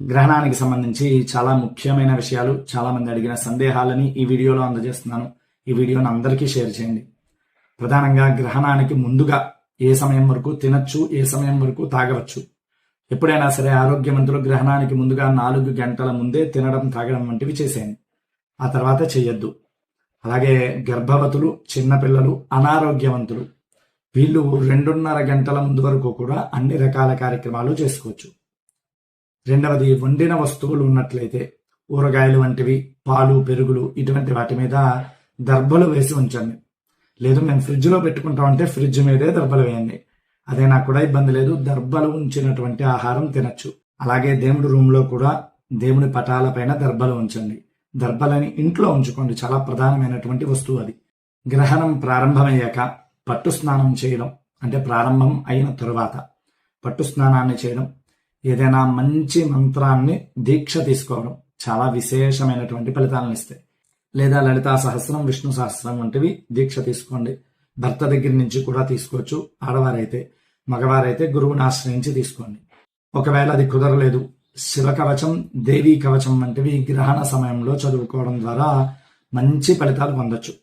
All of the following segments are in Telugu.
గ్రహణానికి సంబంధించి చాలా ముఖ్యమైన విషయాలు చాలా మంది అడిగిన సందేహాలని ఈ వీడియోలో అందజేస్తున్నాను. ఈ వీడియోను అందరికీ షేర్ చేయండి. ప్రధానంగా గ్రహణానికి ముందుగా ఏ సమయం వరకు తినచ్చు ఏ సమయం వరకు తాగవచ్చు. ఎప్పుడైనా సరే ఆరోగ్యవంతులు గ్రహణానికి ముందుగా నాలుగు గంటల ముందే తినడం తాగడం వంటివి చేసేయండి. ఆ తర్వాత చేయొద్దు. అలాగే గర్భవతులు చిన్నపిల్లలు అనారోగ్యవంతులు వీళ్ళు రెండున్నర గంటల ముందు వరకు కూడా అన్ని రకాల కార్యక్రమాలు చేసుకోవచ్చు. రెండవది వండిన వస్తువులు ఉన్నట్లయితే ఊరగాయలు వంటివి పాలు పెరుగులు ఇటువంటి వాటి మీద దర్భలు వేసి ఉంచండి. లేదు మేము ఫ్రిడ్జ్లో పెట్టుకుంటామంటే ఫ్రిడ్జ్ మీదే దర్భలు వేయండి. అదే నాకు కూడా ఇబ్బంది లేదు దర్భలు ఉంచినటువంటి ఆహారం తినచ్చు. అలాగే దేవుడి రూమ్లో కూడా దేవుడి పటాల పైన దర్భలు ఉంచండి. దర్భలని ఇంట్లో ఉంచుకోండి చాలా ప్రధానమైనటువంటి వస్తువు అది. గ్రహణం ప్రారంభమయ్యాక పట్టు స్నానం చేయడం అంటే ప్రారంభం అయిన తరువాత పట్టు స్నానాన్ని చేయడం ఏదైనా మంచి మంత్రాన్ని దీక్ష తీసుకోవడం చాలా విశేషమైనటువంటి ఫలితాలను ఇస్తాయి. లేదా లలితా సహస్రం విష్ణు సహస్రం వంటివి దీక్ష తీసుకోండి. భర్త దగ్గర నుంచి కూడా తీసుకోవచ్చు. ఆడవారైతే మగవారైతే గురువుని ఆశ్రయించి తీసుకోండి. ఒకవేళ అది కుదరలేదు శివ కవచం దేవీ కవచం వంటివి గ్రహణ సమయంలో చదువుకోవడం ద్వారా మంచి ఫలితాలు పొందొచ్చు.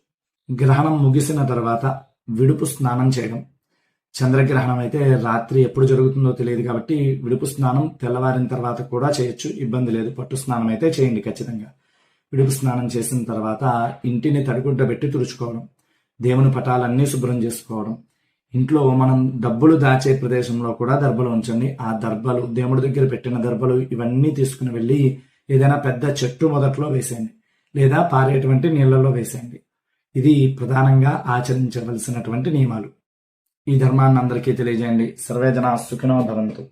గ్రహణం ముగిసిన తర్వాత విడుపు స్నానం చేయడం. చంద్రగ్రహణం అయితే రాత్రి ఎప్పుడు జరుగుతుందో తెలియదు కాబట్టి విడుపు స్నానం తెల్లవారిన తర్వాత కూడా చేయొచ్చు. ఇబ్బంది లేదు. పట్టు స్నానం అయితే చేయండి ఖచ్చితంగా. విడుపు స్నానం చేసిన తర్వాత ఇంటిని తడిగుడ్డ పెట్టి తుడుచుకోవడం దేవుని పటాలన్నీ శుభ్రం చేసుకోవడం ఇంట్లో మనం డబ్బులు దాచే ప్రదేశంలో కూడా దర్భలు ఉంచండి. ఆ దర్భలు దేవుడి దగ్గర పెట్టిన దర్భలు ఇవన్నీ తీసుకుని వెళ్ళి ఏదైనా పెద్ద చెట్టు మొదట్లో వేసేయండి. లేదా పారేటువంటి నీళ్ళలో వేసేయండి. ఇది ప్రధానంగా ఆచరించవలసినటువంటి నియమాలు. ఈ ధర్మాన్ని అందరికీ తెలియజేయండి. సర్వేజన సుఖినో భవంతు.